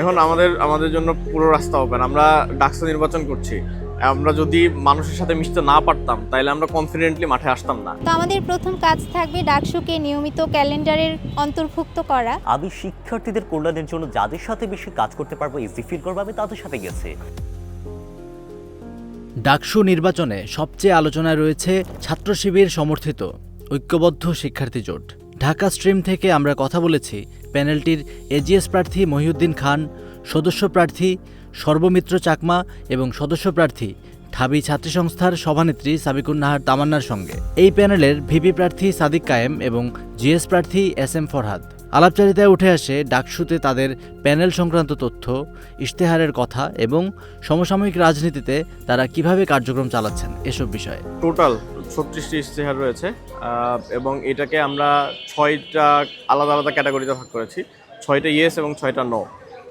এখন আমাদের আমাদের জন্য পুরো রাস্তা ওপেন আমরা ডাকসু নির্বাচন করছি। আমরা যদি মানুষের সাথে মিশতে না পারতাম তাহলে আমরা কনফিডেন্টলি মাঠে আসতাম না। তো আমাদের প্রথম কাজ থাকবে ডাকসুকে নিয়মিত ক্যালেন্ডারের অন্তর্ভুক্ত করা। আমি শিক্ষার্থীদের কল্যাণের জন্য যাদের সাথে বেশি কাজ করতে পারব ইজি ফিল করব আমি তাদের সাথে গেছি। ডাকসু নির্বাচনে সবচেয়ে আলোচনায় রয়েছে ছাত্র শিবির সমর্থিত ঐক্যবদ্ধ শিক্ষার্থী জোট। ঢাকা স্ট্রিম থেকে আমরা কথা বলেছি প্যানেলটির এজিএস প্রার্থী মহিউদ্দিন খান, সদস্য প্রার্থী সর্বমিত্র চাকমা এবং সদস্য প্রার্থী ঢাবি ছাত্রী সংস্থার সভানেত্রী সাবিকুন নাহার তামান্নার সঙ্গে। এই প্যানেলের ভিপি প্রার্থী সাদিক কায়েম এবং জিএস প্রার্থী এস এম ফরহাদ। আলাপচারিতায় উঠে আসে ডাকসুতে তাদের প্যানেল সংক্রান্ত তথ্য, ইশতেহারের কথা এবং সমসাময়িক রাজনীতিতে তারা কীভাবে কার্যক্রম চালাচ্ছেন এসব বিষয়ে। টোটাল ছত্রিশটি ইশতেহার রয়েছে এবং এটাকে আমরা ছয়টা আলাদা আলাদা ক্যাটাগরিতে ভাগ করেছি, ছয়টা ইয়েস এবং ছয়টা নো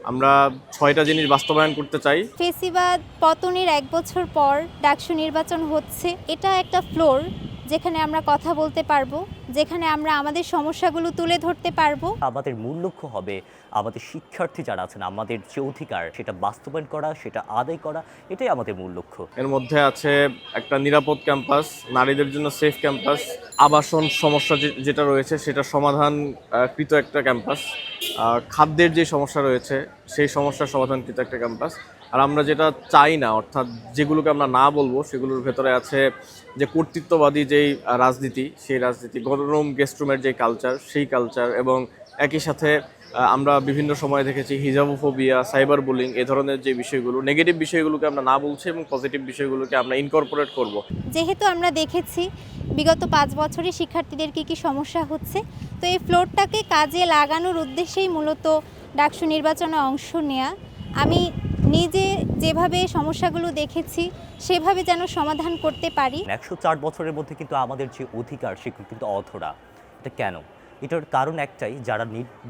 আমরা ছয়টা জিনিস বাস্তবায়ন করতে চাই। ফেসিবাদ পতনের এক বছর পর ডাকসু নির্বাচন হচ্ছে। এটা একটা ফ্লোর যেখানে আমরা কথা বলতে পারব। যেখানে আমরা আমাদের সমস্যাগুলো তুলে ধরতে পারব। আমাদের মূল লক্ষ্য হবে আমাদের শিক্ষার্থী যারা আছেন আমাদের যে অধিকার সেটা বাস্তবায়ন করা সেটা আদায় করা এটাই আমাদের মূল লক্ষ্য। এর মধ্যে আছে একটা নিরাপদ ক্যাম্পাস নারীদের জন্য সেফ ক্যাম্পাস আবাসন সমস্যা যে- যেটা রয়েছে সেটা সমাধান কৃত একটা ক্যাম্পাস খাদ্যের যে সমস্যা রয়েছে সেই সমস্যার সমাধানকৃত একটা ক্যাম্পাস আর আমরা যেটা চাই না, অর্থাৎ যেগুলোকে আমরা না বলব, সেগুলোর ভেতরে আছে যে কর্তৃত্ববাদী যেই রাজনীতি, সেই রাজনীতি, গণরুম গেস্ট রুমের যে কালচার সেই কালচার এবং একই সাথে আমরা বিভিন্ন সময় দেখেছি হিজাবোফোবিয়া সাইবার বুলিং এ ধরনের যে বিষয়গুলো নেগেটিভ বিষয়গুলোকে আমরা না বলছি এবং পজিটিভ বিষয়গুলোকে আমরা ইনকর্পোরেট করব। যেহেতু আমরা দেখেছি বিগত পাঁচ বছরে শিক্ষার্থীদের কী কী সমস্যা হচ্ছে, তো এই ফ্লোরটাকে কাজে লাগানোর উদ্দেশ্যেই মূলত ডাকসু নির্বাচনে অংশ নেয়া। আমি নিজে যেভাবে সমস্যাগুলো দেখেছি, সেভাবে যেন সমাধান করতে পারি। একশো চার বছরের মধ্যে কিন্তু আমাদের যে অধিকার, সেগুলো কিন্তু অধরা। এটা কেন? এটার কারণ একটাই, যারা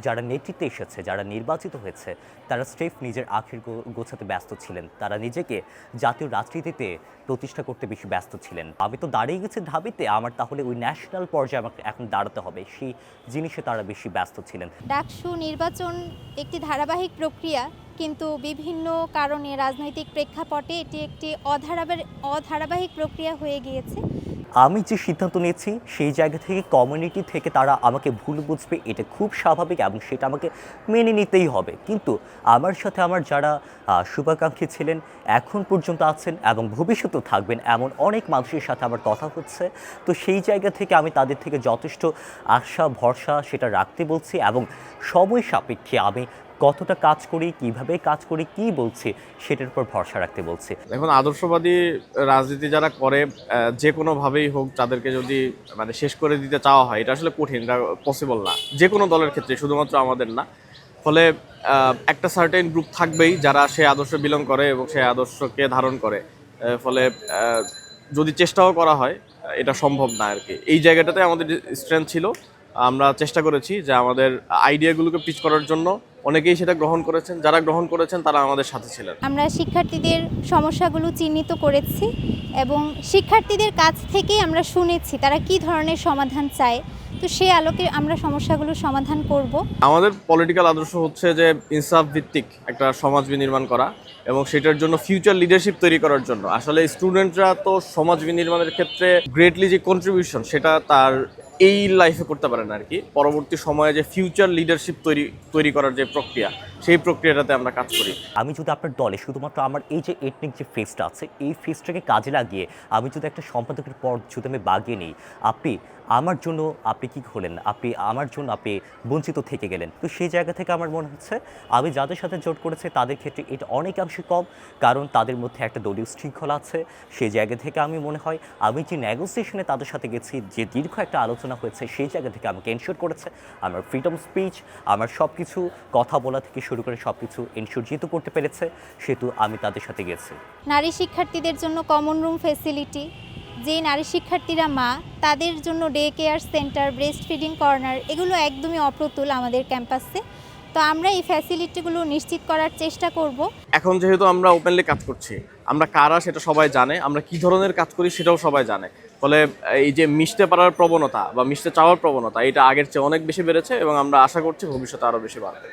যারা নেতৃত্বে এসেছে, যারা নির্বাচিত হয়েছে, তারা স্রেফ নিজের আখের গোছাতে ব্যস্ত ছিলেন। তারা নিজেকে জাতীয় রাজনীতিতে প্রতিষ্ঠা করতে বেশি ব্যস্ত ছিলেন। আমি তো দাঁড়িয়ে গেছি ঢাবিতে, আমার তাহলে ওই ন্যাশনাল পর্যায়ে আমাকে এখন দাঁড়াতে হবে। সেই জিনিসে তারা বেশি ব্যস্ত ছিলেন। ডাকসু নির্বাচন একটি ধারাবাহিক প্রক্রিয়া, কিন্তু বিভিন্ন কারণে রাজনৈতিক প্রেক্ষাপটে এটি একটি অধারাবাহিক প্রক্রিয়া হয়ে গিয়েছে। আমি যে সিদ্ধান্ত নিয়েছি, সেই জায়গা থেকে কমিউনিটি থেকে তারা আমাকে ভুল বুঝবে, এটা খুব স্বাভাবিক এবং সেটা আমাকে মেনে নিতেই হবে। কিন্তু আমার সাথে আমার যারা শুভাকাঙ্ক্ষী ছিলেন, এখন পর্যন্ত আছেন এবং ভবিষ্যতেও থাকবেন এমন অনেক মানুষের সাথে আমার কথা হচ্ছে। তো সেই জায়গা থেকে আমি তাদের থেকে যথেষ্ট আশা, ভরসা সেটা রাখতে বলছি এবং সময় সাপেক্ষে আমি কতটা কাজ করি, কীভাবে কাজ করি, কি বলছি, সেটার উপর ভরসা রাখতে বলছি। এখন আদর্শবাদী রাজনীতি যারা করে যে কোনোভাবেই হোক তাদেরকে যদি মানে শেষ করে দিতে চাওয়া হয়, এটা আসলে কঠিন, এটা পসিবল না। যে কোনো দলের ক্ষেত্রে, শুধুমাত্র আমাদের না। ফলে একটা সার্টেন গ্রুপ থাকবেই যারা সেই আদর্শ বিলং করে এবং সেই আদর্শকে ধারণ করে। ফলে যদি চেষ্টাও করা হয়, এটা সম্ভব না আর কি। এই জায়গাটাতে আমাদের স্ট্রেংথ ছিল আমরা চেষ্টা করেছি যে আমাদের আইডিয়াগুলোকে পিচ করার জন্য অনেকেই সেটা গ্রহণ করেছেন। যারা গ্রহণ করেছেন তারা আমাদের সাথে ছিলেন। আমরা শিক্ষার্থীদের সমস্যাগুলো চিহ্নিত করেছি এবং শিক্ষার্থীদের কাছ থেকেই আমরা শুনেছি তারা কি ধরনের সমাধান চায়। তো সেই আলোকে আমরা সমস্যাগুলো সমাধান করব। আমাদের পলিটিক্যাল আদর্শ হচ্ছে যে ইনসাফ ভিত্তিক একটা সমাজ বিনির্মাণ করা এবং সেটার জন্য ফিউচার লিডারশিপ তৈরি করার জন্য। আসলে স্টুডেন্টরা তো সমাজ বিনির্মাণের ক্ষেত্রে গ্রেটলি যে কন্ট্রিবিউশন সেটা তার এই লাইফে করতে পারে না আর কি। পরবর্তী সময়ে যে ফিউচার লিডারশিপ তৈরি তৈরি করার যে প্রক্রিয়া সেই প্রক্রিয়াটাতে আমরা কাজ করি। আমি যদি আপনার দলে শুধুমাত্র আমার এই যে এথনিক যে ফেসটা আছে, এই ফেসটাকে কাজে লাগিয়ে আমি যদি একটা সম্পাদকের পর যদি আমি বাগিয়ে নিই, আপনি আমার জন্য আপনি কি হলেন? আপনি আমার জন্য আপনি বঞ্চিত থেকে গেলেন। তো সেই জায়গা থেকে আমার মনে হচ্ছে, আমি যাদের সাথে জোট করেছে তাদের ক্ষেত্রে এটা অনেকাংশে কম, কারণ তাদের মধ্যে একটা দলীয় শৃঙ্খলা আছে। সেই জায়গা থেকে আমি মনে হয়, আমি যে নেগোসিয়েশনে তাদের সাথে গেছি, যে দীর্ঘ একটা আলোচনা হয়েছে, সেই জায়গা থেকে আমাকে এনশিওর করেছে। আমার ফ্রিডম স্পিচ আমার সব কিছু কথা বলা থেকে শুরু করে সব কিছু এনশিওর যেহেতু করতে পেরেছে সেহেতু আমি তাদের সাথে গেছি। নারী শিক্ষার্থীদের জন্য কমন রুম ফেসিলিটি যে নারী শিক্ষার্থীরা মা তাদের জন্য day care centre breast feeding corner এগুলো একদমই অপ্রতুল আমাদের ক্যাম্পাসে তো আমরা এই ফ্যাসিলিটিগুলো নিশ্চিত করার চেষ্টা করব। এখন যেহেতু আমরা ওপেনলি কাজ করছি আমরা কারা সেটা সবাই জানে আমরা কি ধরনের কাজ করি সেটাও সবাই জানে। ফলে এই যে মিশতে পারার প্রবণতা বা মিশতে চাওয়ার প্রবণতা এটা আগের চেয়ে অনেক বেশি বেড়েছে এবং আমরা আশা করছি ভবিষ্যতে আরও বেশি বাড়বে।